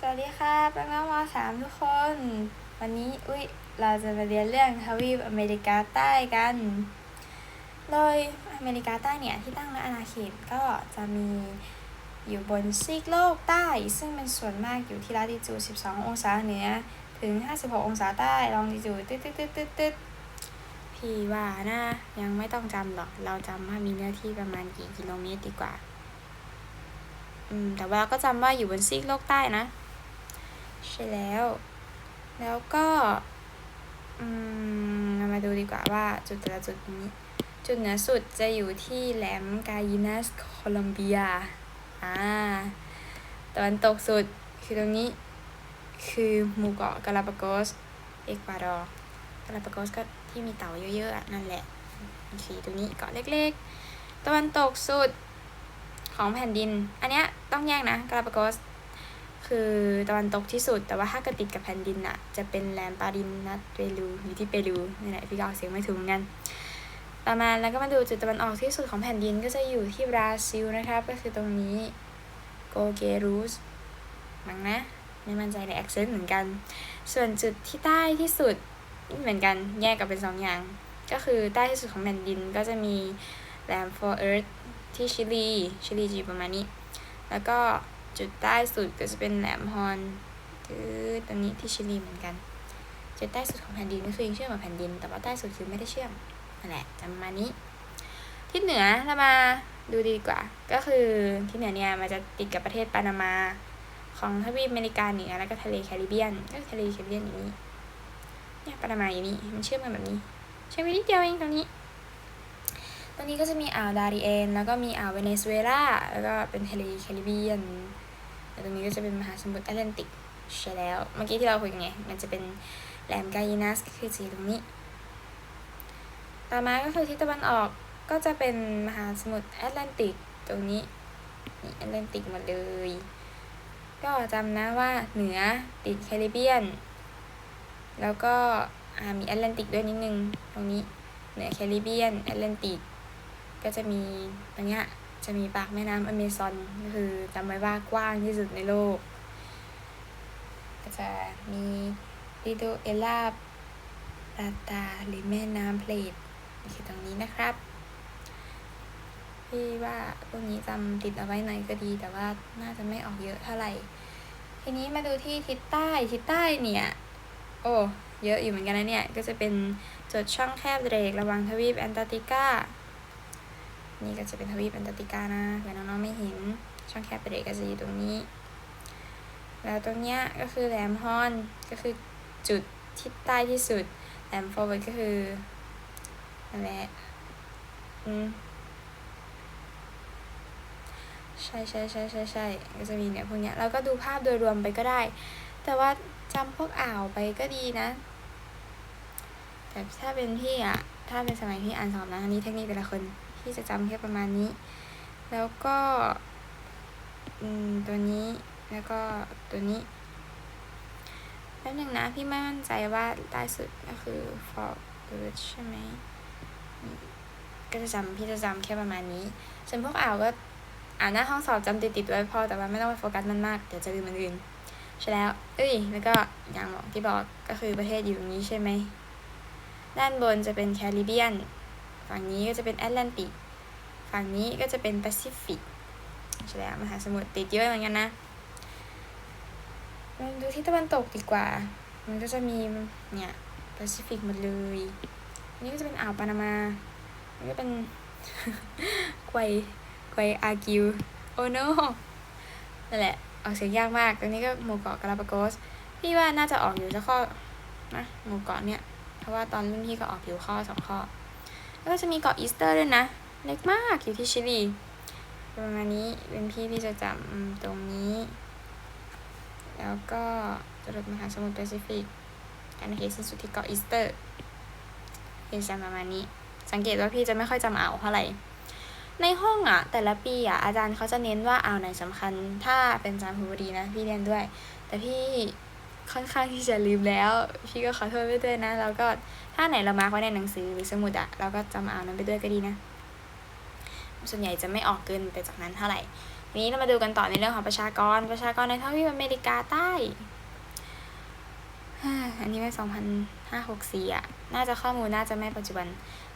สวัสดีค่ะเป็นน้องมสามทุกคน วันนี้อุ้ยเราจะมาเรียนเรื่องทวีปอเมริกาใต้กัน โดยอเมริกาใต้เนี่ยที่ตั้งในอาณาเขตก็จะมีอยู่บนซีกโลกใต้ ซึ่งเป็นส่วนมากอยู่ที่ลาติจูด 12 องศาเหนือ ถึง 56 องศาใต้ลองดิจูดตึ๊ดตึ๊ดตึ๊ดตึ๊ดตึ๊ดพี่ว่านะยังไม่ต้องจำหรอก เราจำว่ามีเนื้อที่ประมาณกี่กิโลเมตรดีกว่า อืมแต่ว่าก็จำว่าอยู่บนซีกโลกใต้นะ ใช่แล้ว แล้วก็อืมามาดูดีกว่าว่าจุดแต่ละจุดนี้ จุดเหนือสุดจะอยู่ที่แหลมกายินัสโคลัมเบียอ่าตะวันตกสุดคือตรงนี้ คือหมู่เกาะกาลาปากอสเอกวาดอร์กาลาปากอสก็ที่มีเต่าเยอะๆนั่นแหละคือตรงนี้เกาะเล็กๆ ตะวันตกสุดของแผ่นดิน อันเนี้ยต้องแยกนะกาลาปากอส คือตะวันตกที่สุด แต่ว่าถ้าเกิดติดกับแผ่นดินอะจะเป็นแลมปาดินนัตเปรูอยู่ที่เปรูนี่แหละพี่ก็ออกเสียงไม่ถูกเหมือนกันต่อมาแล้วก็มาดูจุดตะวันออกที่สุดของแผ่นดินก็จะอยู่ที่บราซิลนะครับ ก็คือตรงนี้โกเกรูสมั้งนะ ไม่มั่นใจในแอคเซนต์เหมือนกัน ส่วนจุดที่ใต้ที่สุดเหมือนกันแยกกันเป็นสองอย่าง ก็คือใต้ที่สุดของแผ่นดินก็จะมีแลมฟอร์เอิร์ธที่ชิลี ชิลีจะอยู่ประมาณนี้ แล้วก็ จุดใต้สุดก็จะเป็นแหลมฮอนคือตรงนี้ที่ชิลีเหมือนกันจุดใต้สุดของแผ่นดินก็คือยังเชื่อมกับแผ่นดิน แต่ว่าใต้สุดคือไม่ได้เชื่อมนั่นแหละจำมานี้ ทิศเหนือเรามาดูดีกว่า ก็คือทิศเหนือเนี่ยมันจะติดกับประเทศปานามา ของทวีปอเมริกาเหนือแล้วก็ทะเลแคริบเบียน ก็ทะเลแคริบเบียนอย่างนี้เนี่ยปานามาอยู่นี่มันเชื่อมกันแบบนี้เชื่อมไปนิดเดียวเองตรงนี้ตรงนี้ก็จะมีอ่าวดาริเอนแล้วก็มีอ่าวเวเนซุเอลาแล้วก็เป็นทะเลแคริบเบียน แล้วตรงนี้ก็จะเป็นมหาสมุทรแอตแลนติกใช่แล้ว เมื่อกี้ที่เราคุยกันไง มันจะเป็นแหลมกายินัสก็คือสีตรงนี้ ต่อมาก็คือทิศตะวันออกก็จะเป็นมหาสมุทรแอตแลนติกตรงนี้นี่แอตแลนติกหมดเลย ก็จำนะว่าเหนือติดแคริบเบียน แล้วก็มีแอตแลนติกด้วยนิดนึง ตรงนี้เหนือแคริบเบียนแอตแลนติกก็จะมีตรงเนี้ย จะมีปากแม่น้ำอเมซอนก็คือจำไว้ว่ากว้างที่สุดในโลก ก็จะมีลิโดเอลาปาตาหรือแม่น้ำเพลทคือตรงนี้นะครับพี่ว่าพวกนี้จำติดเอาไว้หน่อยก็ดี แต่ว่าน่าจะไม่ออกเยอะเท่าไหร่ ทีนี้มาดูที่ทิศใต้ทิศใต้เนี่ย โอ้เยอะอยู่เหมือนกันนะเนี่ย ก็จะเป็นจุดช่องแคบเดรกระหว่างทวีปแอนตาร์กติกา นี่ก็จะเป็นทวีปแอนตาร์กติกานะเผื่อน้องๆไม่เห็นช่องแคบเดรกก็จะอยู่ตรงนี้ แล้วตรงเนี้ยก็คือแหลมฮอนก็คือจุดที่ใต้ที่สุดแหลมฟอร์เวิร์ดก็คือนั่นแหละอืมใช่ใช่ใช่ใช่ใช่ก็จะมีเนี่ยพวกเนี้ยเราก็ดูภาพโดยรวมไปก็ได้ แต่ว่าจำพวกอ่าวไปก็ดีนะ แต่ถ้าเป็นพี่อะถ้าเป็นสมัยพี่อ่านสอบนะอันนี้เทคนิคแต่ละคน พี่จะจำแค่ประมาณนี้ แล้วก็ตัวนี้แล้วก็ตัวนี้แป๊บหนึ่งนะพี่ไม่มั่นใจว่าใต้สุดก็คือ for bird ใช่ไหมก็จะจำพี่จะจำแค่ประมาณนี้ส่วนพวกอ่าวก็อ่านหน้าห้องสอบจำติดติดๆไว้พอแต่ว่าไม่ต้องไปโฟกัสมันมากเดี๋ยวจะลืมมันอื่นใช่แล้ว เอ้ย แล้วก็อย่างที่บอกก็คือประเทศอยู่ตรงนี้ใช่ไหม ด้านบนจะเป็นแคริบเบียน ฝั่งนี้ก็จะเป็นแอตแลนติก ฝั่งนี้ก็จะเป็นแปซิฟิกใช่แล้วมหาสมุทรติดเยอะเหมือนกันนะมาดูที่ตะวันตกดีกว่า มันก็จะมีเนี่ยแปซิฟิกหมดเลยอันนี้ก็จะเป็นอ่าวปานามาอันก็เป็นไกวไกวอากิว โอโนนั่นแหละ ออกเสียงยากมาก ตรงนี้ก็หมู่เกาะกาลาปากอส พี่ว่าน่าจะออกอยู่สักข้อนะหมู่เกาะเนี่ย เพราะว่าตอนรุ่นพี่ก็ออกอยู่ข้อสองข้อ แล้วก็จะมีเกาะอีสเตอร์ด้วยนะ เล็กมากอยู่ที่ชิลีประมาณนี้เป็นพี่พี่จะจำตรงนี้ แล้วก็จรดมหาสมุทรแปซิฟิกอาณาเขตสิ้นสุดที่เกาะอีสเตอร์พี่จำประมาณนี้ สังเกตว่าพี่จะไม่ค่อยจำอ่าวเท่าไหร่ในห้องอะแต่ละปีอะอาจารย์เขาจะเน้นว่าอ่าวไหนสำคัญ ถ้าเป็นจามภูรีนะ พี่เรียนด้วย แต่พี่ ค่อนข้างที่จะลืมแล้ว พี่ก็ขอโทษไปด้วยนะ แล้วก็ถ้าไหนเรามาร์คไว้ในหนังสือหรือสมุดอะเราก็จำอ่านั้นไปด้วยก็ดีนะ ส่วนใหญ่จะไม่ออกเกินไปจากนั้นเท่าไหร่ทีนี้เรามาดูกันต่อในเรื่องของประชากร ประชากรในทวีปอเมริกาใต้อันนี้เป็นสองพันห้าหกสี่อะ น่าจะข้อมูลน่าจะไม่ปัจจุบัน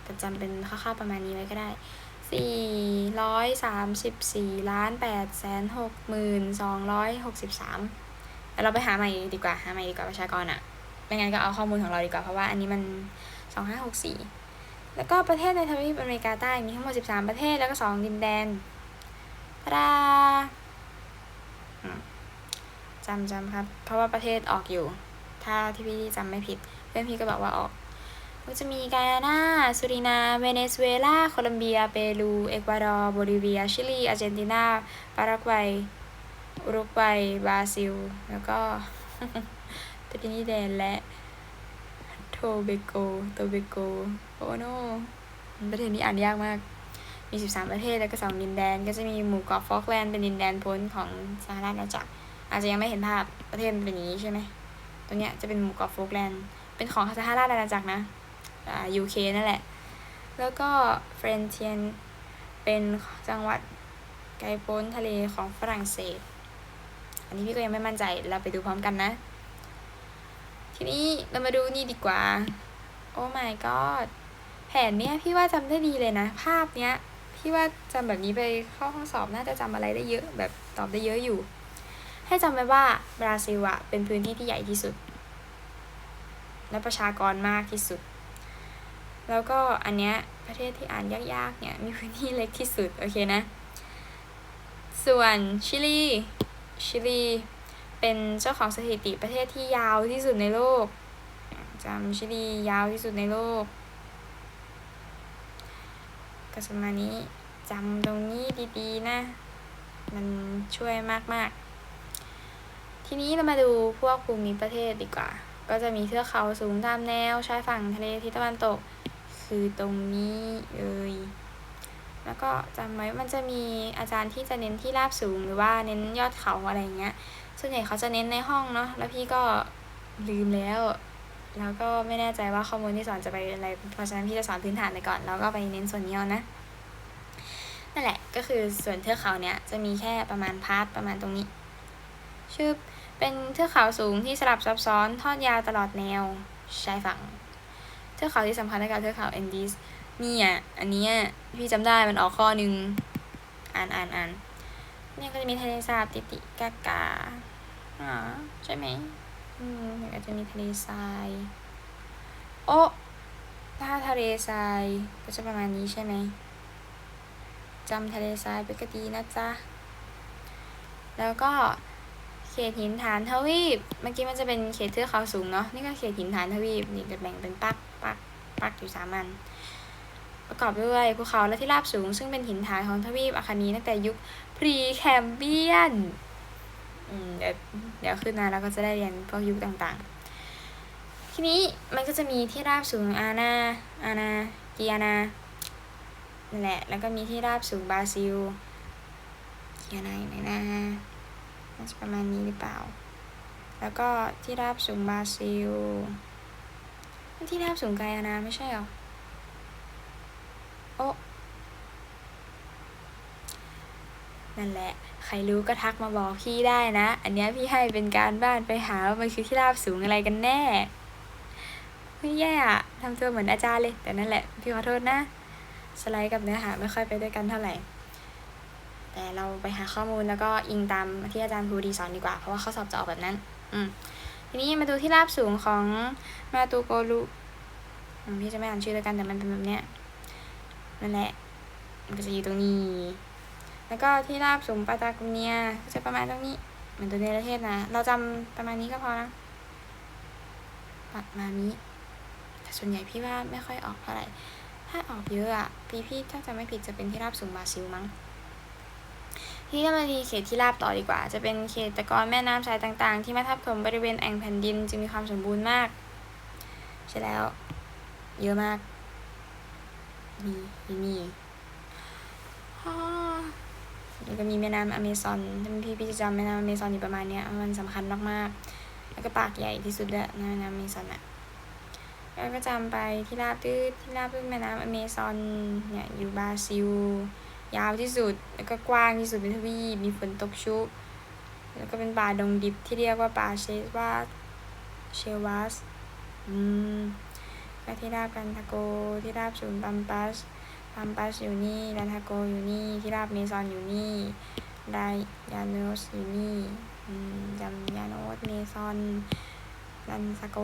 แต่จำเป็นคร่าวๆประมาณนี้ไว้ก็ได้สี่ร้อยสามสิบสี่ล้านแปดแสนหกหมื่นสองร้อยหกสิบสาม เราไปหาใหม่ดีกว่าหาใหม่ดีกว่าประชากรอะไม่งั้นก็เอาข้อมูลของเราดีกว่าเพราะว่าอันนี้มันสองห้าหกสี่แล้วก็ประเทศในทวีปอเมริกาใต้มีทั้งหมดสิบสามประเทศแล้วก็สองดินแดนตาดาจำจำครับ เพราะว่าประเทศออกอยู่ ถ้าที่พี่จำไม่ผิด เพื่อนพี่ก็บอกว่าออก ก็จะมีกา y านาสุรินา เวเนซุเอลา โคลัมเบีย เปรู เอกวาดอร์ โบลิเวีย ชิลี อาร์เจนตินา ปารากวัย อุรุกวัยบราซิล แล้วก็ตรินิแดนและโทเบโกโตเบโกโอ้โนประเทศนี้อ่านยากมาก มี 13 ประเทศแล้วก็ 2 ดินแดน ก็จะมีหมู่เกาะฟอกแลนด์เป็นดินแดนพ้นของสหราชอาณาจักร อาจจะยังไม่เห็นภาพประเทศเป็นอย่างนี้ใช่ไหมตรงเนี้ยจะเป็นหมู่เกาะฟอกแลนด์ เป็นของสหราชอาณาจักรนะอ่า UK นั่นแหละ แล้วก็เฟรนเทียนเป็นจังหวัดไกลโพ้นทะเลของฝรั่งเศส อันนี้พี่ก็ยังไม่มั่นใจเราไปดูพร้อมกันนะ ทีนี้เรามาดูนี่ดีกว่า โอ้ my god แผนเนี้ยพี่ว่าจำได้ดีเลยนะ ภาพเนี้ยพี่ว่าจำแบบนี้ไปเข้าห้องสอบน่าจะจำอะไรได้เยอะแบบตอบได้เยอะอยู่ ให้จำไว้ว่าบราซิลอะเป็นพื้นที่ที่ใหญ่ที่สุด และประชากรมากที่สุด แล้วก็อันเนี้ยประเทศที่อ่านยากๆเนี่ยมีพื้นที่เล็กที่สุดโอเคนะ ส่วนชิลี ชิลี เป็นเจ้าของสถิติประเทศที่ยาวที่สุดในโลกจำชิลียาวที่สุดในโลกก็ประมานี้จำตรงนี้ดีๆนะ มันช่วยมากๆ ทีนี้เรามาดูพวกภูมิประเทศดีกว่า ก็จะมีเทือกเขาสูงตามแนวชายฝั่งทะเลทิศตะวันตก คือตรงนี้เลย แล้วก็จำไว้มันจะมีอาจารย์ที่จะเน้นที่ราบสูงหรือว่าเน้นยอดเขาอะไรเงี้ย ส่วนใหญ่เขาจะเน้นในห้องเนาะแล้วพี่ก็ลืมแล้ว แล้วก็ไม่แน่ใจว่าข้อมูลที่สอนจะไปอะไร เพราะฉะนั้นพี่จะสอนพื้นฐานไปก่อน แล้วก็ไปเน้นส่วนนี้เอานะ นั่นแหละก็คือส่วนเทือกเขาเนี้ยจะมีแค่ประมาณพาร์ทประมาณตรงนี้ ชื่อเป็นเทือกเขาสูงที่สลับซับซ้อนทอดยาวตลอดแนวชายฝั่ง เทือกเขาที่สำคัญในการเทือกเขาแอนดีส นี่อะ อันเนี้ยพี่จำได้มันออกข้อหนึ่งอ่านอ่านอ่านเนี่ยก็จะมีทะเลสาบติติกากาอ๋อใช่ไหมอืมแล้วก็จะมีทะเลทรายโอ้ถ้าทะเลทรายก็จะประมาณนี้ใช่ไหมจำทะเลทรายไปก็ดีนะจ๊ะ แล้วก็เขตหินฐานทวีป เมื่อกี้มันจะเป็นเขตเทือกเขาสูงเนาะ นี่ก็เขตหินฐานทวีป นี่จะแบ่งเป็นปักปักปักอยู่สามอัน ประกอบด้วยภูเขาและที่ราบสูง ซึ่งเป็นหินฐานของทวีปอาคานีตั้งแต่ยุคพรีแคมเบียนเดี๋ยวเดี๋ยวขึ้นมาแล้วก็จะได้เรียนพวกยุคต่างๆ ทีนี้มันก็จะมีที่ราบสูงอาณาอาณาเกีอานานั่นแหละ แล้วก็มีที่ราบสูงบราซิลเกีอานาอยู่ไหนนะน่าจะประมาณนี้หรือเปล่า แล้วก็ที่ราบสูงบราซิล ที่ราบสูงไกอานาไม่ใช่หรอ โอนั่นแหละ ใครรู้ก็ทักมาบอกพี่ได้นะ อันเนี้ยพี่ให้เป็นการบ้านไปหาว่ามันคือที่ราบสูงอะไรกันแน่ไม่แย่อะทำตัวเหมือนอาจารย์เลย แต่นั่นแหละ พี่ขอโทษนะ สไลด์กับเนื้อหาไม่ค่อยไปด้วยกันเท่าไหร่ แต่เราไปหาข้อมูลแล้วก็อิงตามที่อาจารย์ภูดีสอนดีกว่า เพราะว่าข้อสอบจะออกแบบนั้น อืมทีนี้มาดูที่ราบสูงของมาตูโกรุพี่จะไม่อ่านชื่อแล้วกันแต่มันเป็นแบบเนี้ย นั่นแหละมันก็จะอยู่ตรงนี้ แล้วก็ที่ราบสูงปาตาโกเนียก็จะประมาณตรงนี้ เหมือนตัวในประเทศนะ เราจำประมาณนี้ก็พอนะประมาณนี้ แต่ส่วนใหญ่พี่ว่าไม่ค่อยออกเท่าไหร่ ถ้าออกเยอะอะพี่พี่ถ้าจะไม่ผิดจะเป็นที่ราบสูงบราซิลมั้งทีนี้เรามาดีเขตที่ราบต่อดีกว่า จะเป็นเขตตะกอนแม่น้ำสายต่างๆ ที่มาทับถมบริเวณแอ่งแผ่นดินจึงมีความสมบูรณ์มาก ใช่แล้ว เยอะมาก มีมีมีฮ่าแล้วก็มีแม่น้ำอเมซอนถ้านพี่พี่จะจำแม่น้ำอเมซอนอยู่ประมาณเนี้ยมันสำคัญมากๆ แล้วก็ปากใหญ่ที่สุดด้วยแม่น้ำอเมซอนอะแล้วก็จำไปที่ราบตื้อที่ราบตื้อแม่น้ำอเมซอนเนี่ยอยู่บราซิล ยาวที่สุดแล้วก็กว้างที่สุดเป็นทวีปมีฝนตกชุก แล้วก็เป็นป่าดงดิบที่เรียกว่าป่าเชวาสเชวัสอืม ก็ที่ราบกันทาโก ที่ราบศูนย์ปัมปัสปัมปัสอยู่นี่ลันทาโกอยู่นี่ ที่ราบเมซอนอยู่นี่ไดยาโนสอยู่นี่อืมยำยาโนสเมซอนลันทาโก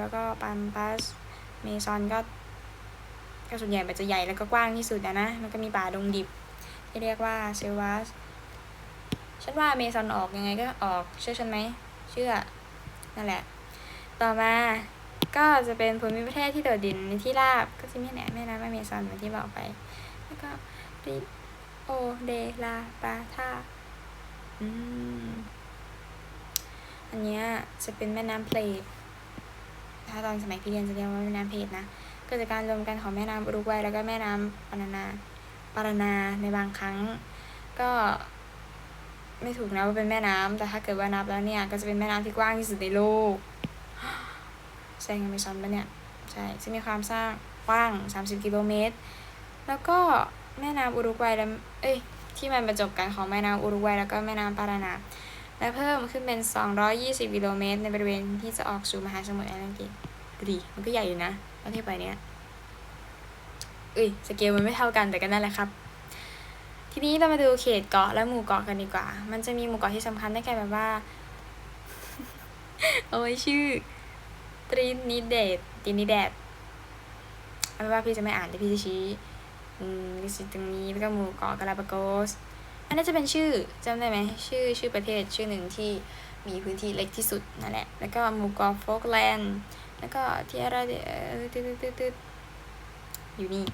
แล้วก็ปัมปัสเมซอนก็ก็ส่วนใหญ่มันจะใหญ่แล้วก็กว้างที่สุดนะนะ มันก็มีป่าดงดิบ ที่เรียกว่าเซวัสฉันว่าเมซอนออกยังไงก็ออก เชื่อฉันไหม เชื่อ นั่นแหละ ต่อมา ก็จะเป็นภูมิประเทศที่โดดเด่นในที่ราบก็จะมีแหนแม่น้ำอเมซอนเหมือนที่บอกไป แล้วก็ริโอเดลาปาทาอืมอันเนี้ยจะเป็นแม่น้ำเพลทถ้าตอนสมัยพี่เรียนจะเรียกว่าแม่น้ำเพลทนะเกิดจากการรวมกันของแม่น้ำอุรุกวัยแล้วก็แม่น้ำปานานาปารานาในบางครั้ง ก็ไม่ถูกนะว่าเป็นแม่น้ำแต่ถ้าเกิดว่านับแล้วเนี่ย ก็จะเป็นแม่น้ำที่กว้างที่สุดในโลก ใช่อเมซอนปะเนี่ย ใช่ซึ่งมีความสร้างกว้าง 30 กิโลเมตร แล้วก็แม่น้ำอุรุกวัยแล้วเอ้ยที่มันบรรจบกันของแม่น้ำอุรุกวัยแล้วก็แม่น้ำปารานาและเพิ่มขึ้นเป็น 220 กิโลเมตร ในบริเวณที่จะออกสู่มหาสมุทรแอตแลนติกดูดิมันก็ใหญ่อยู่นะประเทศไปเนี้ยเอ้ยสเกลมันไม่เท่ากันแต่ก็นั่นแหละครับ ทีนี้เรามาดูเขตเกาะและหมู่เกาะกันดีกว่า มันจะมีหมู่เกาะที่สำคัญได้แก่แบบว่า เอาไว้ชื่อ ตรินิเดตตรินิเดตเอาเป็นว่าพี่จะไม่อ่านแต่พี่จะชี้อืมก็สิตรงนี้แล้วก็หมู่เกาะกาลาปาโกสอันนั้นจะเป็นชื่อจำได้ไหมชื่อชื่อประเทศชื่อหนึ่งที่มีพื้นที่เล็กที่สุดนั่นแหละ แล้วก็หมู่เกาะโฟกแลนด์แล้วก็ที่อะไรเอ่อตึ๊ดตึ๊ดตึ๊ดอยู่นี่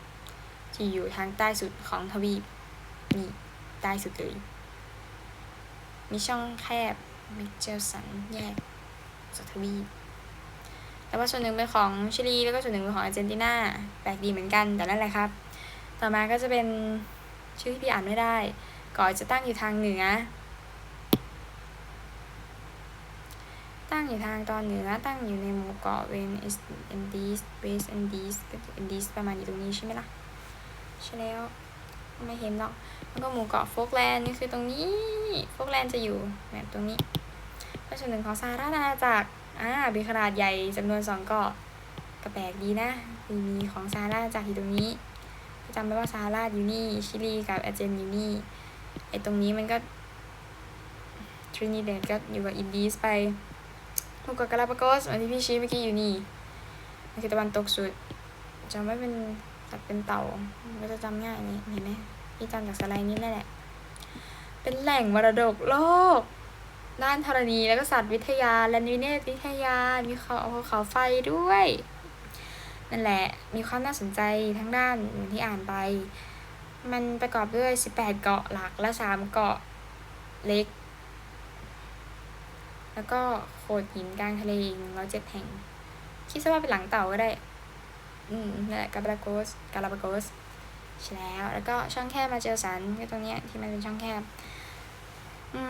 ที่อยู่ทางใต้สุดของทวีปนี่ใต้สุดเลยมีช่องแคบมิเจลสันแยกจากทวีป แต่ว่าส่วนหนึ่งเป็นของชิลีแล้วก็ส่วนหนึ่งเป็นของอาร์เจนตินาแปลกดีเหมือนกันแต่นั่นแหละครับ ต่อมาก็จะเป็นชื่อที่พี่อ่านไม่ได้เก่อจะตั้งอยู่ทางเหนือ ตั้งอยู่ทางตอนเหนือตั้งอยู่ในหมู่เกาะเวนเอสเอนดีสเวสเอนดีสเอนดีสประมาณอยู่ตรงนี้ใช่ไหมล่ะใช่แล้วไม่เห็นหรอกแล้วก็หมู่เกาะโฟกแลนด์นี่คือตรงนี้โฟกแลนด์จะอยู่แบบตรงนี้เป็นส่วนหนึ่งของซาฮาราอาณาจักร อ่าเป็นขนาดใหญ่จำนวนสองเกาะก็แปลกดีนะมีของซาฮาราอาณากรอยู่ตรงนี้จำไว้ว่าซาฮาราอยู่นี่ชิลีกับอาเจนอยู่นี่ไอตรงนี้มันก็ทรินิเดดก็อยู่กับอินดีสไปหมู่เกาะกาลาปากอสอันที่พี่ชี้เมื่อกี้อยู่นี่มันคือตะวันตกสุดจำไว้เป็นสัตว์เป็นเต่ามันก็จะจำง่ายนี่เห็นไหมพี่จำจากสไลด์นี่แหละ เป็นแหล่งมรดกโลก ด้านธรณีแล้วก็สัตว์วิทยา และนิเนศวิทยา มีเขาเขาไฟด้วย นั่นแหละ มีความน่าสนใจทั้งด้านอย่างที่อ่านไป มันประกอบด้วย 18 เกาะหลักและ 3 เกาะเล็ก แล้วก็โขดหินกลางทะเลอีก107แห่ง คิดซะว่าเป็นหลังเต่าก็ได้ อืมนั่นแหละกาบาโกสกาลาบาโกสใช่แล้ว แล้วก็ช่องแคบมาเจอสันก็ตรงเนี้ยที่มันเป็นช่องแคบ อื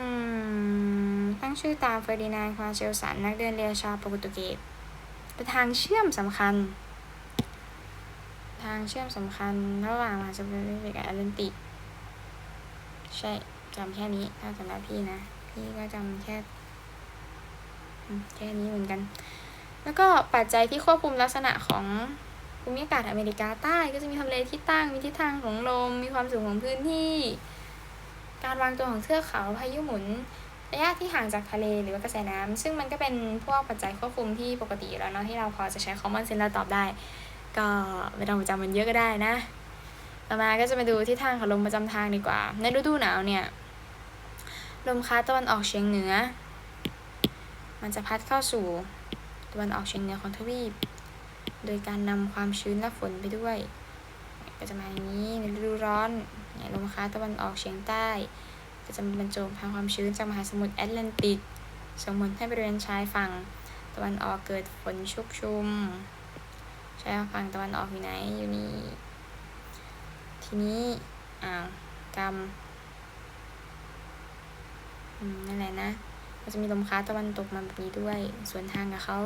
ม ตั้งชื่อตามเฟอร์ดินานด์มาเจลสัน นักเดินเรือชาวโปรตุเกสเป็นทางเชื่อมสำคัญ ทางเชื่อมสำคัญระหว่างมหาสมุทรแอตแลนติกกับแอตแลนติก ใช่จำแค่นี้ถ้าสำหรับพี่นะ พี่ก็จำแค่แค่นี้เหมือนกัน แล้วก็ปัจจัยที่ควบคุมลักษณะของภูมิอากาศอเมริกาใต้ก็จะมีทำเลที่ตั้ง มีทิศทางของลม มีความสูงของพื้นที่ การวางตัวของเทือกเขาพายุหมุน ระยะที่ห่างจากทะเลหรือว่ากระแสน้ำซึ่งมันก็เป็นพวกปัจจัยควบคุมที่ปกติแล้วเนาะที่เราพอจะใช้ common sense แล้วตอบได้ ก็ไม่ต้องจำมันเยอะก็ได้นะ ต่อมาก็จะมาดูทิศทางของลมประจำทางดีกว่า ในฤดูหนาวเนี่ยลมพัดตะวันออกเฉียงเหนือ มันจะพัดเข้าสู่ตะวันออกเฉียงเหนือของทวีป โดยการนำความชื้นและฝนไปด้วย ก็จะมาอย่างนี้ในฤดูร้อนลมพัดตะวันออกเฉียงใต้ ก็จะมาบรรจบพาความชื้นจากมหาสมุทรแอตแลนติก ส่งผลให้บริเวณชายฝั่งตะวันออกเกิดฝนชุกชุม ชายฝั่งตะวันออกอยู่ไหน อยู่นี่ ทีนี้อ่าวกำอืมนั่นแหละนะก็จะมีลมค้าตะวันตกมาแบบนี้ด้วยส่วนทางกับเขา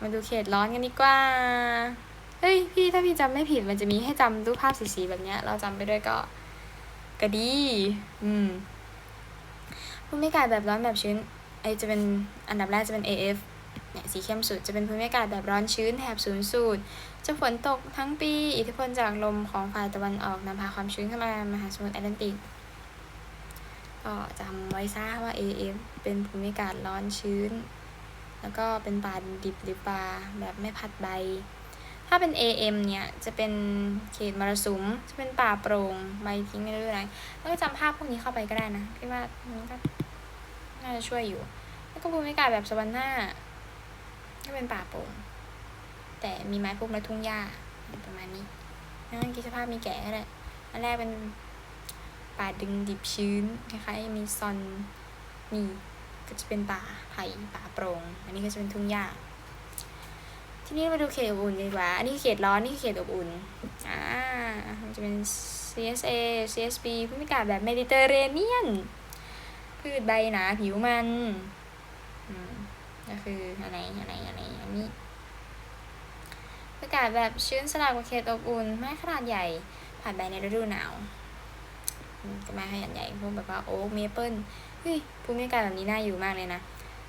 มาดูเขตร้อนกันดีกว่า เฮ้ย พี่ถ้าพี่จำไม่ผิดมันจะมีให้จำรูปภาพสีๆแบบเนี้ย เราจำไปด้วยก็ ก็ดี อืมภูมิอากาศแบบร้อนแบบชื้น ไอจะเป็นอันดับแรกจะเป็น AF เนี่ยสีเข้มสุดจะเป็นภูมิอากาศแบบร้อนชื้นแถบศูนย์สูตร จะฝนตกทั้งปี อิทธิพลจากลมของฝ่ายตะวันออกนำพาความชื้นเข้ามามหาสมุทรแอตแลนติกก็จำไว้ซะว่า AF เป็นภูมิอากาศร้อนชื้น แล้วก็เป็นป่าดิบหรือป่าแบบไม่พัดใบ ถ้าเป็น AM เนี่ยจะเป็นเขตมรสุมจะเป็นป่าโปร่งใบทิ้งไม่รู้อะไรแล้วก็จำภาพพวกนี้เข้าไปก็ได้นะพี่ว่ามันก็น่าจะช่วยอยู่ แล้วก็ภูมิอากาศแบบสวรรค์หน้าก็เป็นป่าโปร่งแต่มีไม้พวกและทุ่งหญ้าประมาณนี้นั่นคิดสภาพมีแก่ก็ได้อันแรกเป็นป่าดึงดิบชื้นคล้ายๆมีซอนมีก็จะเป็นป่าไผ่ป่าโปร่งอันนี้ก็จะเป็นทุ่งหญ้า ทีนี้มาดูเขตอบอุ่นดีกว่า อันนี้คือเขตร้อน นี่คือเขตอบอุ่น อ่า มันจะเป็น CSA CSB ภูมิอากาศแบบเมดิเตอร์เรเนียน พืชใบหนาผิวมันอืมก็คืออะไรอะไรอะไรอันนี้อากาศแบบชื้นสลับกับเขตอบอุ่นไม้ขนาดใหญ่ผ่านใบในฤดูหนาวอืมก็ไม้ขนาดใหญ่พวกแบบว่าโอ๊กเมเปิลเฮ้ยภูมิอากาศแบบนี้น่าอยู่มากเลยนะ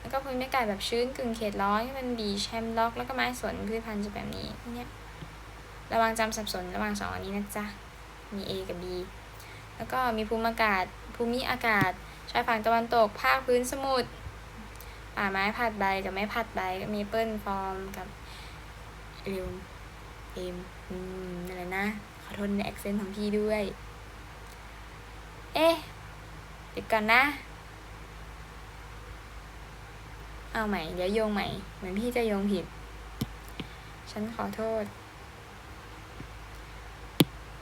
แล้วก็ภูมิอากาศแบบชื้นกึ่งเขตร้อนก็เป็นบีแฮมล็อก แล้วก็ไม้สวนพืชพันธุ์จะแบบนี้เนี่ยระวังจำสับสนระหว่างสองอันนี้นะจ๊ะ มี A กับ B แล้วก็มีภูมิอากาศ ภูมิอากาศ ชายฝั่งตะวันตก ภาคพื้นสมุทร ป่าไม้ผัดใบกับไม้ผัดใบก็มีเปิลฟอร์มกับเรียวเอมอืมนั่นแหละนะ ขอโทษในแอคเซนต์ของพี่ด้วย เอ๊ะเดี๋ยวก่อนนะ เอาใหม่ เดี๋ยวโยงใหม่ เหมือนพี่จะโยงผิด ฉันขอโทษ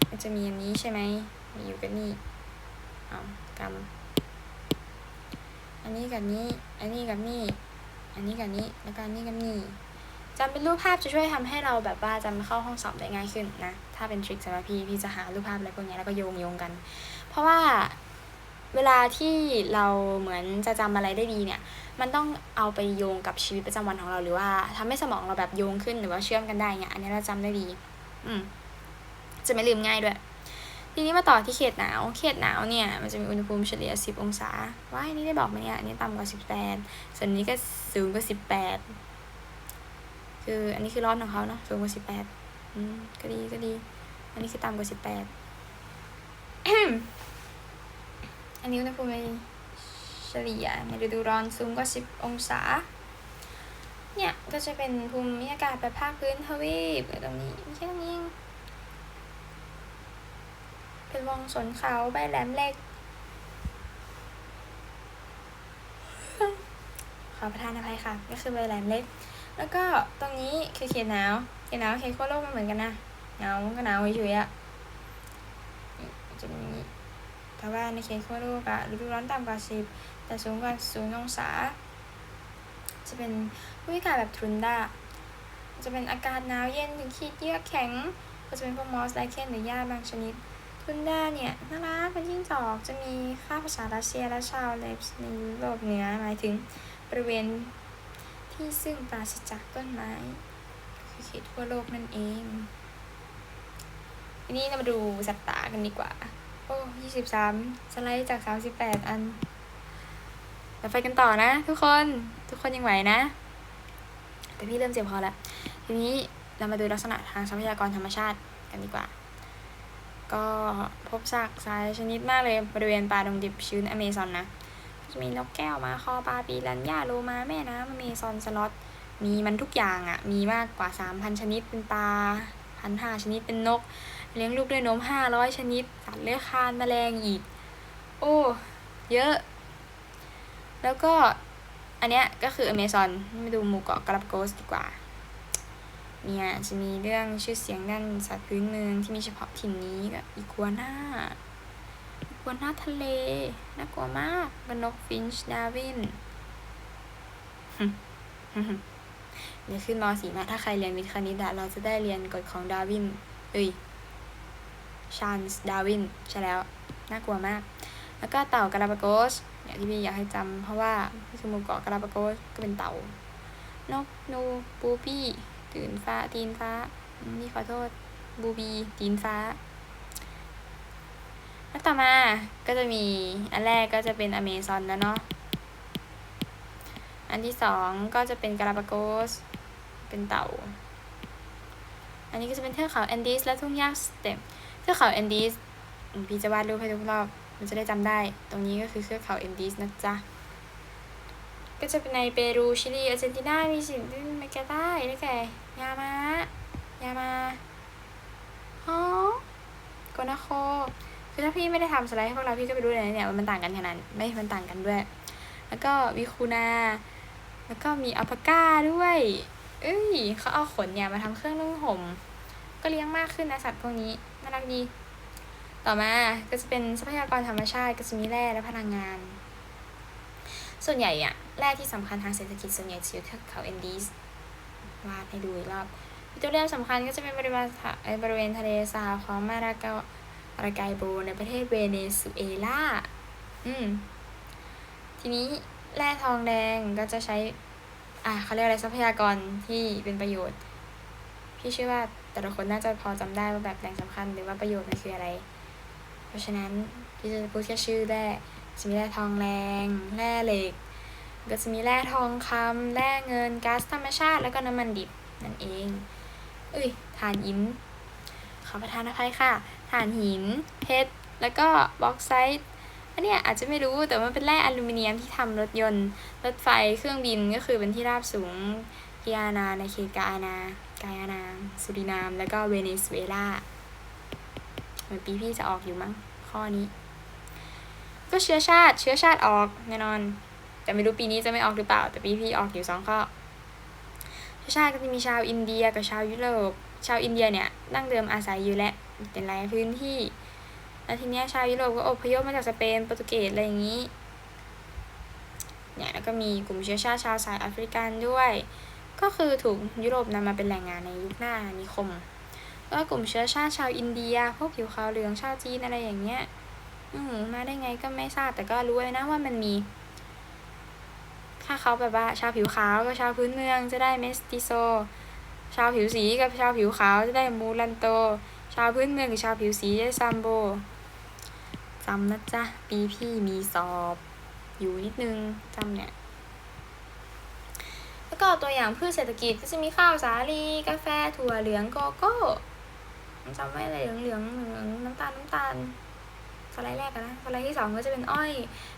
มันจะมีอันนี้ใช่ไหม มีอยู่กันนี่เอากำอันนี้กับนี้ อันนี้กับนี่ อันนี้กับนี้ แล้วก็อันนี้กับนี่จำเป็นรูปภาพจะช่วยทำให้เราแบบว่าจำเข้าห้องสอบได้ง่ายขึ้นนะ ถ้าเป็นทริคสำหรับพี่ พี่จะหารูปภาพอะไรพวกนี้แล้วก็โยงโยงกัน เพราะว่า เวลาที่เราเหมือนจะจำอะไรได้ดีเนี่ย มันต้องเอาไปโยงกับชีวิตประจำวันของเราหรือว่าทำให้สมองเราแบบโยงขึ้นหรือว่าเชื่อมกันได้เนี่ยอันนี้เราจำได้ดี อืม จะไม่ลืมง่ายด้วยทีนี้มาต่อที่เขตหนาว เขตหนาวเนี่ยมันจะมีอุณหภูมิเฉลี่ย 10 องศา ว้ายนี่ได้บอกไหมเนี่ย อันนี้ต่ำกว่า 18 ส่วนนี้ก็สูงกว่า 18 คืออันนี้คือร้อนของเขาเนาะ สูงกว่า 18 อืม ก็ดีก็ดี อันนี้คือต่ำกว่า 18 อันนี้อุณหภูมิเฉลี่ยในฤดูร้อนสูงกว่า 10 องศา เนี่ย ก็จะเป็นภูมิอากาศแบบภาคพื้นทวีปตรงนี้แค่ตรงนี้เป็นวงสนเขาใบแหลมเล็กขอประทานอภัยค่ะ ก็คือใบแหลมเล็ก แล้วก็ตรงนี้คือเขตหนาวเขตหนาวเขตขั้วโลกมันเหมือนกันนะหนาวก็หนาวเฉยๆอะนี่จะมี แต่ว่าในเขตขั้วโลกอะฤดูร้อนต่ำกว่าสิบแต่สูงกว่าศูนย์องศา จะเป็นภูมิอากาศแบบทรุนดาจะเป็นอากาศหนาวเย็นถึงขีดเยือกแข็ง ก็จะเป็นพวกมอสไลเคนหรือหญ้าบางชนิดทุนด้าเนี่ยน่ารักเป็นจิ้งจอกจะมีค่าภาษารัสเซียและชาวเลปในยุโรปเหนือหมายถึงบริเวณที่ซึ่งปราศจากต้นไม้คือเขตทั่วโลกนั่นเองทีนี้เรามาดูสัตว์ป่ากันดีกว่า โอ้ยี่สิบสามสไลด์จากสามสิบแปดอันเดี๋ยวไปกันต่อนะ ทุกคน ทุกคนยังไหวนะ แต่พี่เริ่มเจ็บคอแล้วทีนี้เรามาดูลักษณะทางทรัพยากรธรรมชาติกันดีกว่า ก็พบซากทรายชนิดมากเลยบริเวณป่าดงดิบชื้นอเมซอนนะ จะมีนกแก้วมาคอปลาปีรันย่าโลมาแม่น้ำอเมซอนสล็อตมีมันทุกอย่างอะ่ะ มีมากกว่า 3,000 ชนิดเป็นปลาพันห้าชนิดเป็นนก เลี้ยงลูกด้วยนม500ชนิด สัตว์เลื้อยคลานแมลงอีก โอ้ เยอะ แล้วก็อันเนี้ยก็คืออเมซอนมาดูหมู่เกาะกาลาปาโกสดีกว่า เนี่ยจะมีเรื่องชื่อเสียงด้านสัตว์พื้นเมืองที่มีเฉพาะถิ่นนี้กับอีกัวน่าอีกัวน่าทะเลน่ากลัวมากกับนกฟินช์ดาวินเดี๋ยวขึ้นมสี่มาถ้าใครเรียนวิทย์คณิตเราจะได้เรียนกฎของดาวิน เอ้ย ชานส์ดาวินใช่แล้ว น่ากลัวมาก แล้วก็เต่ากาลาปาโกสเนี่ยที่พี่อยากให้จำเพราะว่าที่สมุเกาะกาลาปาโกสก็เป็นเต่านกนูปูปี้ตื่นฟ้าตีนฟ้านี่ขอโทษบูบีตีนฟ้าแล้วต่อมาก็จะมีอันแรกก็จะเป็นอเมซอนแล้วเนาะอันที่สองก็จะเป็นกาลาปาโกสเป็นเต่า อันนี้ก็จะเป็นเทือกเขาแอนดีสและทุ่งหญ้าสเต็ป เทือกเขาแอนดีสพี่จะวาดรูปให้ทุกรอบ มันจะได้จำได้ ตรงนี้ก็คือเทือกเขาแอนดีสนะจ๊ะ ก็จะเป็นในเปรู ชิลี อาร์เจนตินา มีสิ่งที่เมกาใต้ได้แก่ ยามายามาอ๋อกนาโค คือถ้าพี่ไม่ได้ทำสไลด์ให้พวกเราพี่ก็ไปรู้เลยนเนี่ยมันต่างกันขนาดไม่มันต่างกันด้วย แล้วก็วิคูนา แล้วก็มีอัลปาก้าด้วย เอ้ยเขาเอาขนเนี่ยมาทำเครื่องนุ่งห่ม ก็เลี้ยงมากขึ้นนะสัตว์พวกนี้ รักดี ต่อมาก็จะเป็นทรัพยากรธรรมชาติก็จะมีแร่และพลังงาน ส่วนใหญ่อะแร่ที่สำคัญทางเศรษฐกิจส่วนใหญ่จะอยู่ทือกเขาแอนดีสวาดให้ดูอีกรอบวิตัวเรียมสำคัญก็จะเป็นบริเวณทะเอ่อบริเวณทะเลสาบของมาราเกาอาราไกโบในประเทศเวเนซุเอลา อืม ทีนี้แร่ทองแดงก็จะใช้ อะเขาเรียกอะไรทรัพยากรที่เป็นประโยชน์ พี่เชื่อว่า แต่ละคนน่าจะพอจำได้ว่าแบบแหล่งสำคัญหรือว่าประโยชน์มันคืออะไร เพราะฉะนั้นพี่จะพูดแค่ชื่อแร่จะมีแร่ทองแรงแร่เหล็ก ก็จะมีแร่ทองคำแร่เงินก๊าซธรรมชาติแล้วก็น้ำมันดิบนั่นเอง เอ้ยถ่านหิน ขอประทานอภัยค่ะถ่านหิน เพชรแล้วก็บ็อกไซต์อันเนี้ยอาจจะไม่รู้แต่ว่ามันเป็นแร่อลูมิเนียมที่ทำรถยนต์ รถไฟเครื่องบินก็คือเป็นที่ราบสูงกิอานาในเขตกาอานา กายานาสุรินาม แล้วก็เวเนซุเอลาเหมือนปีพี่จะออกอยู่มั้งข้อนี้ ก็เชื้อชาติเชื้อชาติออกแน่นอน แต่ไม่รู้ปีนี้จะไม่ออกหรือเปล่า แต่ปีพี่ออกอยู่สองข้อเชื้อชาติก็จะมีชาวอินเดียกับชาวยุโรปชาวอินเดียเนี่ยดั้งเดิมอาศัยอยู่และเป็นหลายพื้นที่แล้วทีเนี้ยชาวยุโรปก็อพยพมาจากสเปนโปรตุเกสอะไรอย่างนี้เนี่ยแล้วก็มีกลุ่มเชื้อชาติชาวสายแอฟริกันด้วย ก็คือถูกยุโรปนำมาเป็นแรงงานในยุคหน้านิคมก็กลุ่มเชื้อชาติชาวอินเดีย พวกผิวขาวเหลืองชาวจีนอะไรอย่างเงี้ยอืมมาได้ไงก็ไม่ทราบแต่ก็รู้เลยนะว่ามันมี ถ้าเขาแบบว่าชาวผิวขาวกับชาวพื้นเมืองจะได้เมสติโซ ชาวผิวสีกับชาวผิวขาวจะได้มูลันโต ชาวพื้นเมืองกับชาวผิวสีจะได้ซัมโบจำนะจ๊ะ ปีพี่มีสอบ อยู่นิดนึงจำเนี่ย ก็ตัวอย่างพืชเศรษฐกิจก็จะมีข้าวสาลีกาแฟถั่วเหลืองโกโก้จำไว้เลยเหลืองเหลืองเหลืองน้ำตาลน้ำตาลสไลด์แรกนะสไลด์ที่สองก็จะเป็นอ้อย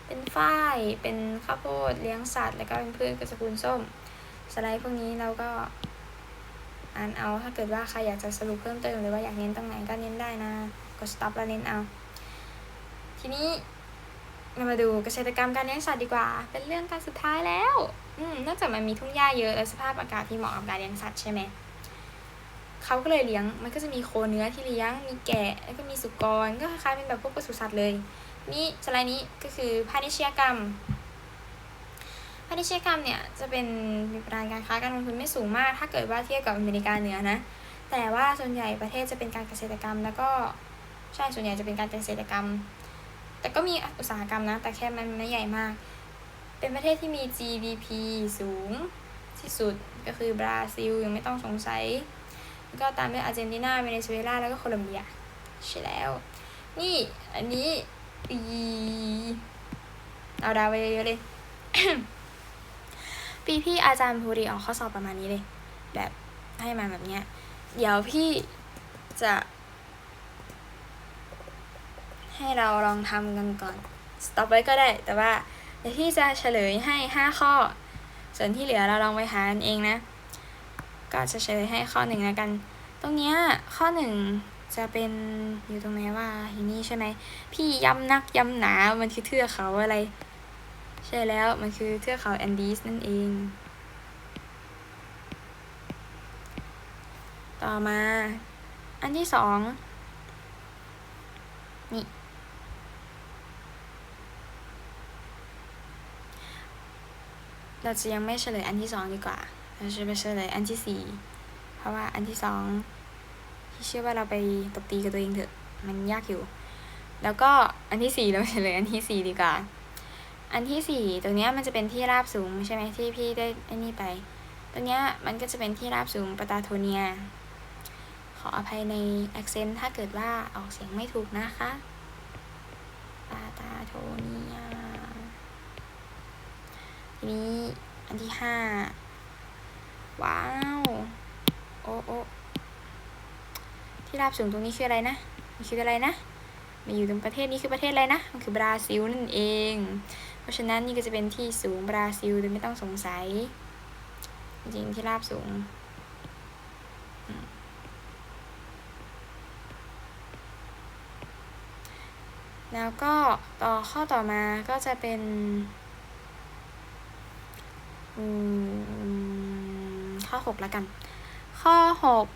เป็นฝ้าย เป็นข้าวโพดเลี้ยงสัตว์ แล้วก็เป็นพืชกระสกุลส้ม สไลด์พวกนี้เราก็อ่านเอาถ้าเกิดว่าใครอยากจะสรุปเพิ่มเติมหรือว่าอยากเน้นตรงไหนก็เน้นได้นะ กด stop แล้วเน้นเอา ทีนี้ เรามาดูเกษตรกรรมการเลี้ยงสัตว์ดีกว่า เป็นเรื่องการสุดท้ายแล้ว อืมนอกจากมันมีทุ่งหญ้าเยอะ และสภาพอากาศที่เหมาะกับการเลี้ยงสัตว์ใช่ไหมเขาก็เลยเลี้ยง มันก็จะมีโคเนื้อที่เลี้ยง มีแกะ แล้วก็มีสุกร ก็คล้ายๆเป็นแบบพวกปศุสัตว์เลย นี่สไลด์นี้ก็คือพาณิชยกรรมพาณิชยกรรมเนี่ยจะเป็นมีปราการค้าการลงทุนไม่สูงมาก ถ้าเกิดว่าเทียบกับอเมริกาเหนือนะ แต่ว่าส่วนใหญ่ประเทศจะเป็นการเกษตรกรรม แล้วก็ใช่ส่วนใหญ่จะเป็นการเกษตรกรรม แต่ก็มีอุตสาหกรรมนะ แต่แค่มันไม่ใหญ่มาก เป็นประเทศที่มี GDP สูงที่สุดก็คือบราซิลยังไม่ต้องสงสัย แล้วก็ตามด้วยอาร์เจนตินา เวเนซุเอลา แล้วก็โคลอมเบีย ใช่แล้ว นี่ อันนี้อีเอาดาวไปเยอะๆเลย ปีพี่อาจารย์ภูริออกข้อสอบประมาณนี้เลย แบบให้มาแบบเนี้ย เดี๋ยวพี่จะ ให้เราลองทำกันก่อน stop ไว้ก็ได้ แต่ว่าเดี๋ยวพี่จะเฉลยให้ห้าข้อ ส่วนที่เหลือเราลองไปหากันเองนะ ก็จะเฉลยให้ข้อหนึ่งแล้วกัน ตรงเนี้ยข้อหนึ่งจะเป็นอยู่ตรงไหนว่าอยู่นี่ใช่ไหม พี่ย้ำนักย้ำหนา มันคือเทือกเขาอะไร ใช่แล้ว มันคือเทือกเขาแอนดีสนั่นเอง ต่อมา อันที่สองนี่ เราจะยังไม่เฉลยอันที่สองดีกว่า เราจะไปเฉลยอันที่สี่เพราะว่าอันที่สองพี่เชื่อว่าเราไปตบตีกับตัวเองเถอะ มันยากอยู่ แล้วก็อันที่สี่เราเฉลยอันที่สี่ดีกว่า อันที่สี่ตรงนี้มันจะเป็นที่ราบสูงใช่ไหมที่พี่ได้ไอ้นี่ไป ตรงนี้มันก็จะเป็นที่ราบสูงปาตาโทเนียทออภัยใน accent ถ้าเกิดว่าออกเสียงไม่ถูกนะคะปาตาโทเนีย นี้ อันที่ห้าว้าว โอ้โอ้ที่ราบสูงตรงนี้คืออะไรนะมันคืออะไรนะมาอยู่ตรงประเทศนี้คือประเทศอะไรนะ มันคือบราซิลนั่นเอง เพราะฉะนั้นนี่ก็จะเป็นที่สูงบราซิลโดยไม่ต้องสงสัย จริงที่ราบสูงแล้วก็ต่อข้อต่อมาก็จะเป็น ข้อหกแล้วกัน ข้อหก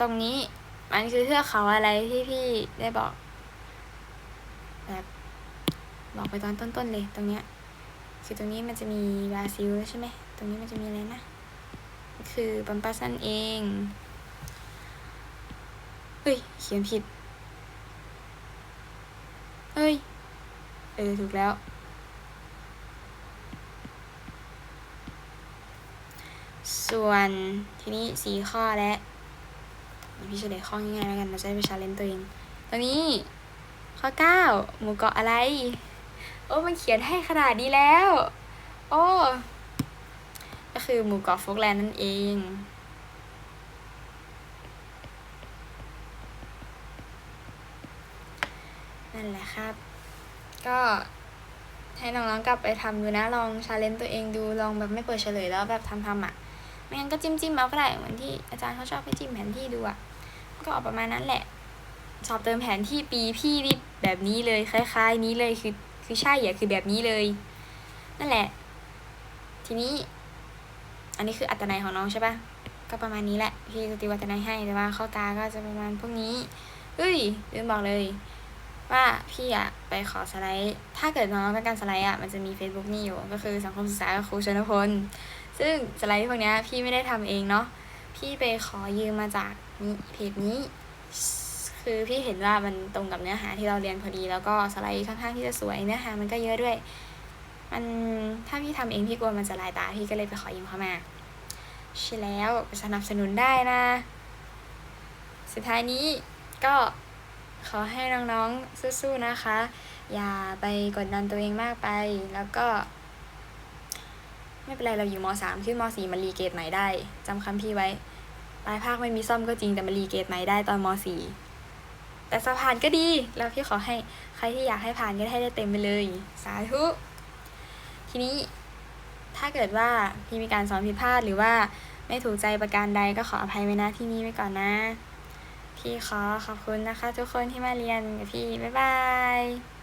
ตรงนี้ มันคือเทือกเขาอะไรที่พี่ได้บอก แบบบอกไปตอนต้นๆเลย ตรงเนี้ย คือตรงนี้มันจะมีบราซิลใช่ไหม ตรงนี้มันจะมีอะไรนะ คือปัมปัสนั่นเองเฮ้ย เขียนผิดเฮ้ย เออ ถูกแล้ว ส่วนทีนี้สี่ข้อแล้วพี่เฉลยข้อง่ายๆแล้วกันเราจะได้ไปชาเลนตัวเองตอนนี้ข้อเก้าหมู่เกาะอะไร โอ้ มันเขียนให้ขนาดนี้แล้ว โอ้ ก็คือหมู่เกาะฟกแลนด์นั่นเองนั่นแหละครับ ก็ให้น้องๆกลับไปทำดูนะ ลองชาเลนจ์ตัวเองดู ลองแบบไม่เปิดเฉลยแล้วแบบทำทำๆอะ ไม่งั้นก็จิ้มจิ้มเอาก็ได้เหมือนที่อาจารย์เขาชอบให้จิ้มแผนที่ดูอะก็ออกประมาณนั้นแหละ สอบเติมแผนที่ปีพี่นี่แบบนี้เลยคล้าย ๆ นี้เลยคือคือใช่อะคือแบบนี้เลย นั่นแหละ ทีนี้ อันนี้คืออัตนัยของน้องใช่ปะก็ประมาณนี้แหละพี่จะตีวัตนัยให้แต่ว่าเข้าตาก็จะประมาณพวกนี้เฮ้ยลืมบอกเลย ว่าพี่อะไปขอสไลด์ ถ้าเกิดน้องต้องการสไลด์อะมันจะมี Facebook นี่อยู่ ก็คือสังคมศึกษากับครูชนพล ซึ่งสไลด์พวกนี้พี่ไม่ได้ทำเองเนาะพี่ไปขอยืมมาจากนี่เพจนี้ คือพี่เห็นว่ามันตรงกับเนื้อหาที่เราเรียนพอดี แล้วก็สไลด์ค่อนข้างที่จะสวยเนื้อหามันก็เยอะด้วย มันถ้าพี่ทำเองพี่กลัวมันจะลายตาพี่ก็เลยไปขอยืมเขามาใช่แล้วสนับสนุนได้นะ สุดท้ายนี้ก็ขอให้น้องๆสู้ๆนะคะ อย่าไปกดดันตัวเองมากไป แล้วก็ ไม่เป็นไรเราอยู่มสามขึ้นมสี่มันรีเกรดใหม่ได้จำคำพี่ไว้ ปลายภาคไม่มีซ่อมก็จริงแต่มันรีเกรดใหม่ได้ตอนมสี่แต่สะพานก็ดีแล้วพี่ขอให้ใครที่อยากให้ผ่านก็ให้ได้เต็มไปเลย สาธุทีนี้ถ้าเกิดว่าพี่มีการสอนผิดพลาดหรือว่าไม่ถูกใจประการใดก็ขออภัยไว้นะที่นี้ไว้ก่อนนะ พี่ขอขอบคุณนะคะ ทุกคนที่มาเรียนกับพี่ บ๊ายบาย